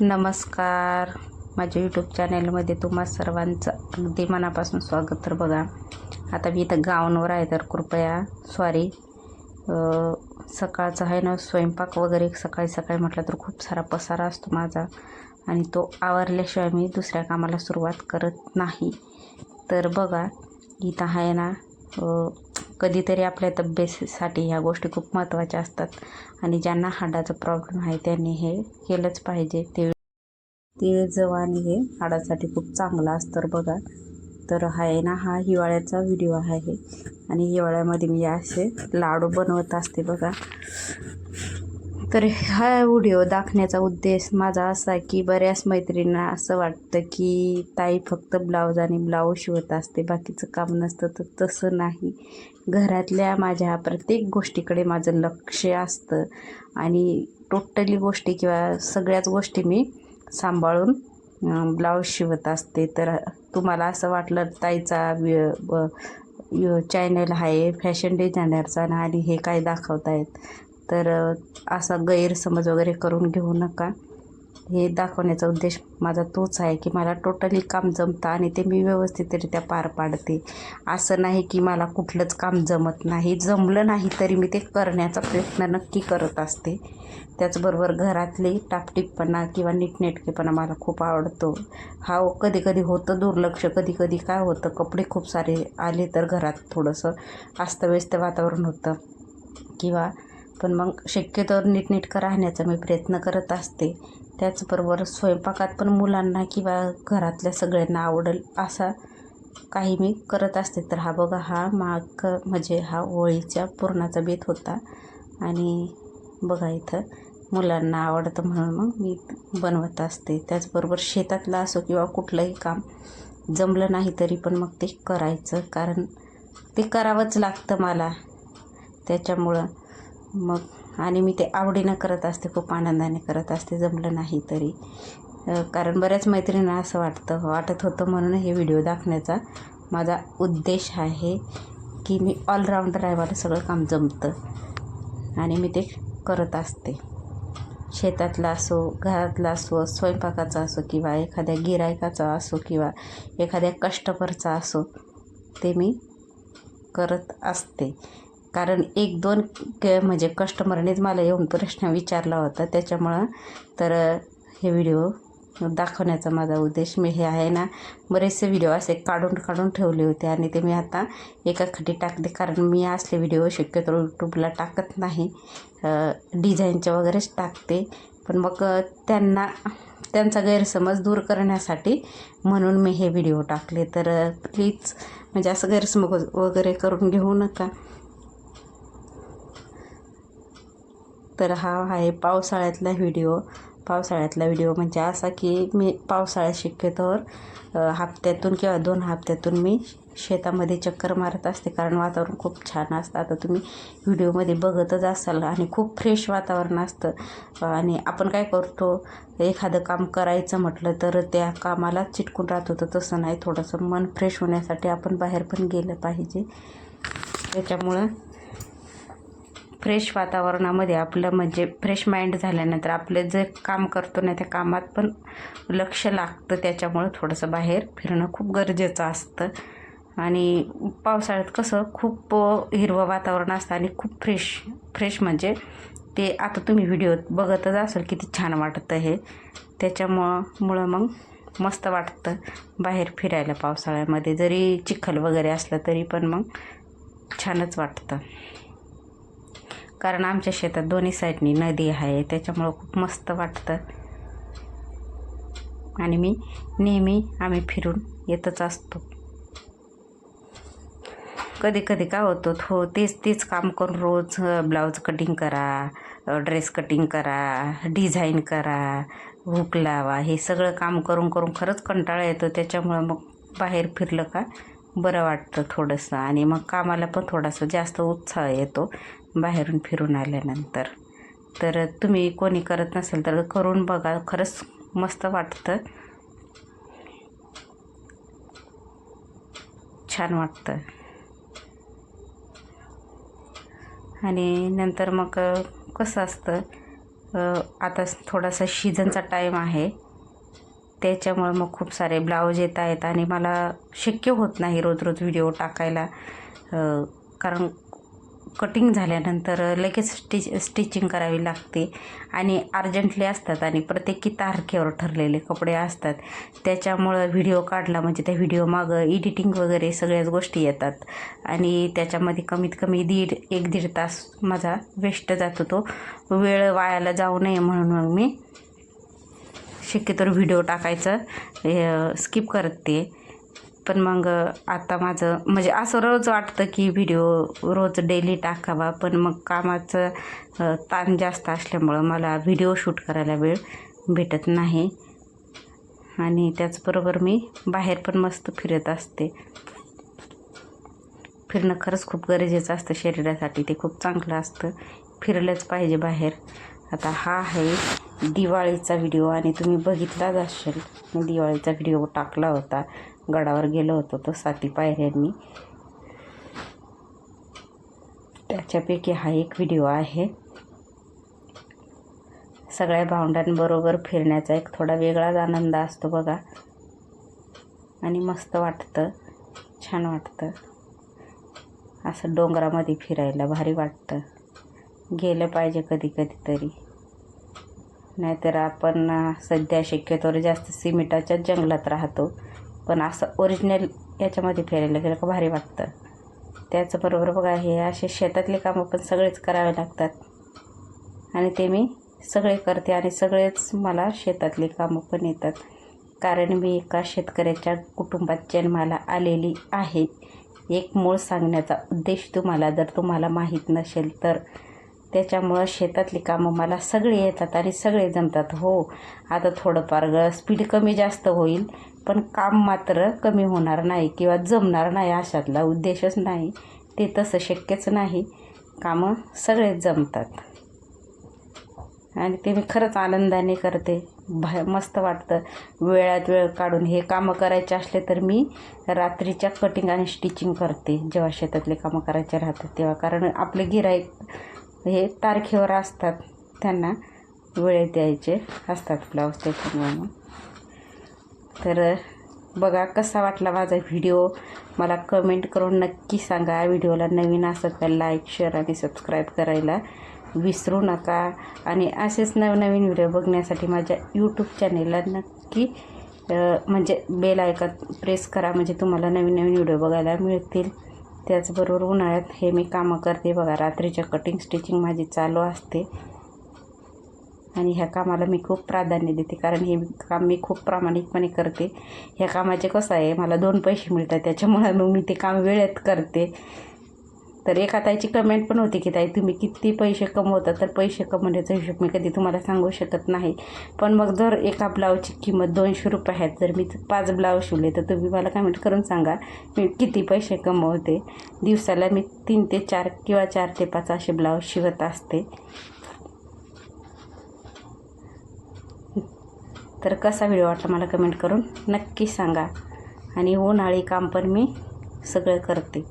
नमस्कार. माझ्या यूट्यूब चॅनलमध्ये तुम्हा सर्वांचं अगदी मनापासून स्वागत तर बघा. आता मी इथं गावांवर आहे तर कृपया सॉरी सकाळचं आहे ना स्वयंपाक वगैरे सकाळी सकाळी म्हटलं तर खूप सारा पसारा असतो माझा. आणि तो आवरल्याशिवाय मी दुसऱ्या कामाला सुरुवात करत नाही. तर बघा इथं आहे ना कधीतरी आपल्या तब्येतीसाठी ह्या गोष्टी खूप महत्त्वाच्या असतात. आणि ज्यांना हाडाचा प्रॉब्लेम आहे त्यांनी हे केलंच पाहिजे. ते तिळ जव हे हाडासाठी खूप चांगलं असतं तर बघा. तर आहे ना हा हिवाळ्याचा व्हिडिओ आहे. आणि हिवाळ्यामध्ये मी असे लाडू बनवत असते बघा. तर हा व्हिडिओ दाखवण्याचा उद्देश माझा असा आहे की बऱ्याच मैत्रिणींना असं वाटतं की ताई फक्त ब्लाऊज आणि ब्लाऊज शिवत असते. बाकीचं काम नसतं तर तसं नाही. घरातल्या माझ्या प्रत्येक गोष्टीकडे माझं लक्ष असतं. आणि टोटली गोष्टी किंवा सगळ्याच गोष्टी मी सांभाळून ब्लाऊज शिवत असते. तर तुम्हाला असं वाटलं ताईचा चॅनल आहे फॅशन डिझायनरचा ना आणि हे काय दाखवतायत. तर असा गैरसमज वगैरे करून घेऊ नका. हे दाखवण्याचा उद्देश माझा तोच आहे की मला टोटली काम जमतं आणि ते मी व्यवस्थितरित्या पार पाडते. असं नाही की मला कुठलंच काम जमत नाही. जमलं नाही तरी मी ते करण्याचा प्रयत्न नक्की करत असते. त्याचबरोबर घरातली टापटीपणा किंवा नीटनेटकेपणा मला खूप आवडतो. हा हो, कधी कधी होतं दुर्लक्ष कधी कधी काय होतं कपडे खूप सारे आले तर घरात थोडंसं अस्तव्यस्त वातावरण होतं. किंवा पण मग शक्यतो नीटनेटकं राहण्याचा मी प्रयत्न करत असते. त्याचबरोबर स्वयंपाकात पण मुलांना किंवा घरातल्या सगळ्यांना आवडेल असा काही मी करत असते. तर हा बघा हा माग म्हणजे हा होळीच्या पुरणाचा बेत होता. आणि बघा इथं मुलांना आवडतं म्हणून मग मी बनवत असते. त्याचबरोबर शेतातला असो किंवा कुठलंही काम जमलं नाही तरी पण मग ते करायचं. कारण ते करावंच लागतं मला. त्याच्यामुळं मग आणि मी ते आवडीनं करत असते खूप आनंदाने करत असते जमलं नाही तरी. कारण बऱ्याच मैत्रिणींना असं वाटतं वाटत होतं म्हणून हे व्हिडिओ दाखवण्याचा माझा उद्देश आहे की मी ऑलराऊंडर आहे मला सगळं काम जमतं. आणि मी ते करत असते. शेतातला असो घरातला असो स्वयंपाकाचा असो किंवा एखाद्या गिरायकाचा असो किंवा एखाद्या कस्टमरचा असो ते मी करत असते. कारण एक दोन क म्हणजे कस्टमरनेच मला येऊन प्रश्न विचारला होता. त्याच्यामुळं तर हे व्हिडिओ दाखवण्याचा माझा उद्देश मी हे आहे ना बरेचसे व्हिडिओ असे काढून काढून ठेवले होते आणि ते मी आता एका खटी टाकले कारण मी असले व्हिडिओ शक्यतो यूट्यूबला टाकत नाही. डिझाईनचे वगैरेच टाकते. पण मग त्यांना त्यांचा गैरसमज दूर करण्यासाठी म्हणून मी हे व्हिडिओ टाकले. तर प्लीज म्हणजे असं गैरसमज वगैरे करून घेऊ नका. तर हा आहे पावसाळ्यातला व्हिडिओ. पावसाळ्यातला व्हिडिओ म्हणजे असा की मी पावसाळ्यात शक्यतोवर हप्त्यातून किंवा दोन हप्त्यातून मी शेतामध्ये चक्कर मारत असते. कारण वातावरण खूप छान असतं. आता तुम्ही व्हिडिओमध्ये बघतच असाल आणि खूप फ्रेश वातावरण असतं. आणि आपण काय करतो एखादं काम करायचं म्हटलं तर त्या कामाला चिटकून राहत. होतं तसं नाही. थोडंसं मन फ्रेश होण्यासाठी आपण बाहेर पण गेलं पाहिजे. त्याच्यामुळं फ्रेश वातावरणामध्ये आपलं म्हणजे फ्रेश माइंड झाल्यानंतर आपलं जे काम करतो ना त्या कामात पण लक्ष लागतं. त्याच्यामुळं थोडंसं बाहेर फिरणं खूप गरजेचं असतं. आणि पावसाळ्यात कसं खूप हिरवं वातावरण असतं आणि खूप फ्रेश फ्रेश म्हणजे ते आता तुम्ही व्हिडिओ बघतच असाल किती छान वाटतं हे. त्याच्यामुळं मुळं मग मस्त वाटतं बाहेर फिरायला पावसाळ्यामध्ये. जरी चिखल वगैरे असलं तरी पण मग छानच वाटतं. कारण आमच्या शेतात दोन्ही साईडनी नदी आहे त्याच्यामुळं खूप मस्त वाटतं. आणि मी नेहमी आम्ही फिरून येतच असतो. कधी कधी काय होतं हो तेच तेच काम करून रोज ब्लाऊज कटिंग करा ड्रेस कटिंग करा डिझाईन करा हुक लावा हे सगळं काम करून करून खरंच कंटाळा येतो. त्याच्यामुळं मग बाहेर फिरलं का बरं वाटतं थोडंसं. आणि मग कामाला पण थोडासा जास्त उत्साह येतो बाहेरून फिरून आल्यानंतर. तर तुम्ही कोणी करत नसेल तर करून बघा. खरंच मस्त वाटतं. छान वाटतं. आणि नंतर मग कसं असतं? आता थोडासा शिजनचा टाईम आहे. त्याच्यामुळे मग खूप सारे ब्लाऊज येत आहेत आणि मला शक्य होत नाही रोज रोज व्हिडिओ टाकायला. कारण कटिंग झाल्यानंतर लगेच स्टिच स्टिचिंग करावी लागते. आणि अर्जंटली असतात आणि प्रत्येकी तारखेवर ठरलेले कपडे असतात. त्याच्यामुळं व्हिडिओ काढला म्हणजे त्या व्हिडिओमागं एडिटिंग वगैरे सगळ्याच गोष्टी येतात. आणि त्याच्यामध्ये कमीत कमी दीड एक दीड तास माझा वेस्ट जातो तो. वेळ वायाला जाऊ नये म्हणून मग मी शक्यतो व्हिडिओ टाकायचं. स्किप करते पण मग आता माझं म्हणजे असं रोज वाटतं की व्हिडिओ रोज डेली टाकावा पण मग कामाचं ताण जास्त असल्यामुळं मला व्हिडिओ शूट करायला वेळ भेटत नाही. आणि त्याचबरोबर मी बाहेर पण मस्त फिरत असते. फिरणं खरंच खूप गरजेचं असतं शरीरासाठी. ते खूप चांगलं असतं. फिरलंच पाहिजे बाहेर. आता हा आहे. दिवाळीचा व्हिडिओ आणि तुम्ही बघितलाच असेल. मी दिवाळीचा व्हिडिओ टाकला होता. गडावर गेलो होतो तो साती पायऱ्यांनी. त्याच्यापैकी हा एक व्हिडिओ आहे. सगळ्या भावंडांबरोबर फिरण्याचा एक थोडा वेगळाच आनंद असतो बघा. आणि मस्त वाटतं. छान वाटतं. असं डोंगरामध्ये फिरायला भारी वाटतं. गेलं पाहिजे कधी कधीतरी नाहीतर आपण सध्या शक्यतोवर जास्त सिमेंटाच्या जंगलात राहतो. पण असं ओरिजिनल याच्यामध्ये फिरायला गेलं का भारी वाटतं. त्याचबरोबर बघा हे असे शेतातले कामं पण सगळेच करावे लागतात. आणि ते मी सगळे करते आणि सगळेच मला शेतातले कामं पण येतात. कारण मी एका शेतकऱ्याच्या कुटुंबात जन्माला आलेली आहे. एक मूळ सांगण्याचा उद्देश तुम्हाला जर तुम्हाला माहीत नसेल तर त्याच्यामुळं शेतातली कामं मला सगळे येतात आणि सगळे जमतात. हो आता थोडंफार ग स्पीड कमी जास्त होईल पण काम मात्र कमी होणार नाही किंवा जमणार नाही अशातला उद्देशच नाही. ते तसं शक्यच नाही. कामं सगळेच जमतात. आणि ते मी खरंच आनंदाने करते. भा मस्त वाटतं. वेळात वेळ काढून हे कामं करायचे असले तर मी रात्रीच्या कटिंग आणि स्टिचिंग करते. जेव्हा शेतातले कामं करायचे राहतात तेव्हा. कारण आपले गिराईक हे तारखेवर असतात. त्यांना वेळ द्यायचे असतात ब्लाऊज त्याच्यामुळे तर बघा कसा वाटला माझा व्हिडिओ. मला कमेंट करून नक्की सांगा. व्हिडिओला नवीन असत तर लाईक शेअर आणि सबस्क्राईब करायला विसरू नका. आणि असेच नवनवीन व्हिडिओ बघण्यासाठी माझ्या यूट्यूब चॅनेलला नक्की म्हणजे बेल आयकॉन प्रेस करा. म्हणजे तुम्हाला नवीन नवीन व्हिडिओ बघायला मिळतील. त्याचबरोबर उन्हाळ्यात हे मी कामं करते बघा. रात्रीच्या कटिंग स्टिचिंग माझी चालू असते. आणि ह्या कामाला मी खूप प्राधान्य देते. कारण हे काम मी खूप प्रामाणिकपणे करते. ह्या कामाचे कसं आहे मला दोन पैसे मिळतात. त्याच्यामुळे मग मी ते काम वेळेत करते. तर एका ताईची कमेंट पण होती की ताई तुम्ही किती पैसे कमवता? तर पैसे कमवण्याचा हिशोब मी कधी तुम्हाला सांगू शकत नाही. पण मग जर एका ब्लाऊजची किंमत दोनशे रुपये आहेत जर मी पाच ब्लाऊज शिवले तर तुम्ही मला कमेंट करून सांगा मी किती पैसे कमवते? दिवसाला मी तीन ते चार किंवा चार ते पाच असे ब्लाऊज शिवत असते. तर कसा व्हिडिओ वाटला मला कमेंट करून नक्की सांगा. आणि उन्हाळी काम पण मी सगळं करते.